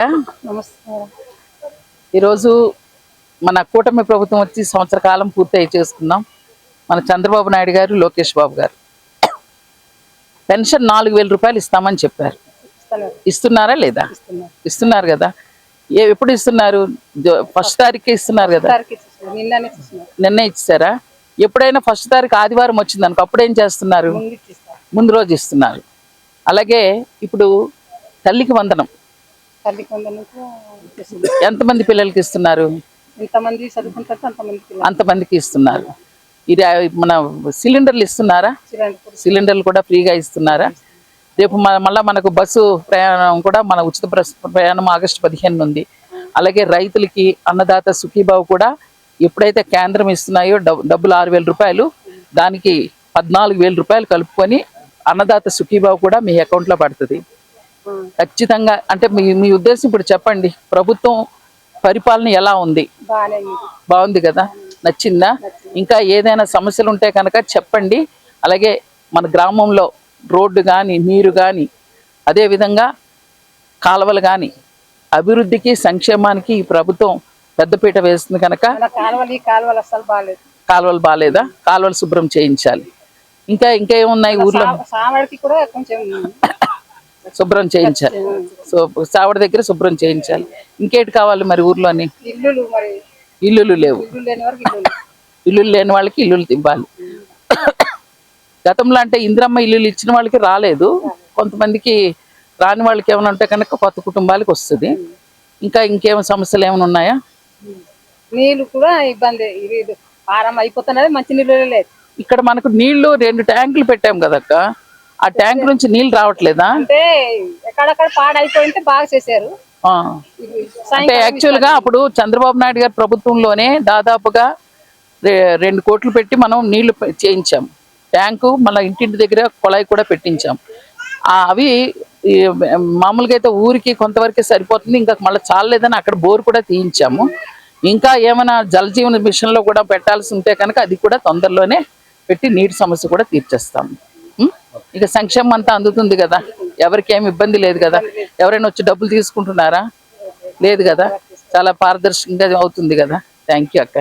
నమస్కారం ఈరోజు మన కూటమి ప్రభుత్వం వచ్చి సంవత్సర కాలం పూర్తి చేసుకున్నాం మన చంద్రబాబు నాయుడు గారు లోకేష్ బాబు గారు. పెన్షన్ నాలుగు వేల రూపాయలు ఇస్తామని చెప్పారు. ఇస్తున్నారు. లేదా? ఇస్తున్నారు. కదా. ఏ ఎప్పుడు ఇస్తున్నారు? ఫస్ట్ తారీఖే ఇస్తున్నారు కదా. నిన్నే ఇచ్చారా? ఎప్పుడైనా ఫస్ట్ తారీఖు ఆదివారం వచ్చింది అనుకో అప్పుడు ఏం చేస్తున్నారు? ముందు రోజు ఇస్తున్నారు. అలాగే ఇప్పుడు తల్లికి వందనం. తల్లి ఎంతమంది పిల్లలకి ఇస్తున్నారు? ఎంతమంది చదువుకుంటారు అంతమంది పిల్లలు అంతమందికి ఇస్తున్నారు. ఇది మన సిలిండర్లు ఇస్తున్నారా? సిలిండర్లు కూడా ఫ్రీగా ఇస్తున్నారా? రేపు మళ్ళా మనకు బస్సు ప్రయాణం కూడా మన ఉచిత ప్రయాణం ఆగస్టు పదిహేను ఉంది అలాగే రైతులకి అన్నదాత సుఖీబాబు కూడా ఎప్పుడైతే కేంద్రం ఇస్తున్నాయో డబ్- డబ్బులు ఆరు వేల రూపాయలు దానికి పద్నాలుగు వేల రూపాయలు కలుపుకొని అన్నదాత సుఖీబాబు కూడా మీ అకౌంట్లో పడుతుంది. ఖచ్చితంగా అంటే మీ మీ ఉద్దేశం ఇప్పుడు చెప్పండి. ప్రభుత్వం పరిపాలన ఎలా ఉంది? బాగుంది కదా? నచ్చిందా? ఇంకా ఏదైనా సమస్యలు ఉంటే కనుక చెప్పండి. అలాగే మన గ్రామంలో రోడ్డు కానీ నీరు కానీ అదేవిధంగా కాలువలు కానీ అభివృద్ధికి సంక్షేమానికి ఈ ప్రభుత్వం పెద్దపీట వేస్తుంది కనుక కాలువలు బాగాలేదు. కాలువలు శుభ్రం చేయించాలి. ఇంకా ఇంకా ఏమున్నాయి ఊర్లో? కూడా కొంచెం శుభ్రం చేయించాలి. సో చావడి దగ్గర శుభ్రం చేయించాలి. ఇంకేటి కావాలి మరి ఊర్లోని? ఇల్లులు మరి. ఇల్లులు లేవు. ఇల్లు లేని వరకు ఇల్లు ఇల్లులు లేని వాళ్ళకి ఇల్లులు ఇవ్వాలి. గతంలో అంటే ఇందిరమ్మ ఇల్లులు ఇచ్చిన వాళ్ళకి రాలేదు. కొంతమందికి రాని వాళ్ళకి ఏమైనా ఉంటే కనుక కొత్త కుటుంబాలకు వస్తుంది. ఇంకా ఇంకేం సమస్యలు ఏమైనా ఉన్నాయా? నీళ్ళు కూడా ఇబ్బంది. పారం అయిపోతున్నది మంచి నీళ్ళు లేదు. ఇక్కడ మనకు నీళ్ళు రెండు ట్యాంకులు పెట్టాం కదక్క. ఆ ట్యాంక్ నుంచి నీళ్ళు రావట్లేదా? అంటే ఎక్కడక్కడ పాడైపోయింటే బాగా చేశారు. అంటే యాక్చువల్గా అప్పుడు చంద్రబాబు నాయుడు గారి ప్రభుత్వంలోనే దాదాపుగా రెండు కోట్లు పెట్టి మనం నీళ్ళు చేయించాం. ట్యాంకు మన ఇంటింటి దగ్గర కుళాయి కూడా పెట్టించాం. ఆ, అవి మామూలుగా అయితే ఊరికి కొంతవరకే సరిపోతుంది ఇంకా మళ్ళీ చాలలేదని అక్కడ బోర్ కూడా తీయించాము. ఇంకా ఏమైనా జలజీవన మిషన్లో కూడా పెట్టాల్సి ఉంటే కనుక అది కూడా తొందరలోనే పెట్టి నీటి సమస్య కూడా తీర్చేస్తాము? ఇక సంక్షేమం అంతా అందుతుంది కదా. ఎవరికి ఏమి ఇబ్బంది లేదు కదా. ఎవరైనా వచ్చి డబ్బులు తీసుకుంటున్నారా? లేదు కదా. చాలా పారదర్శకంగా అవుతుంది కదా. థ్యాంక్ యూ అక్క.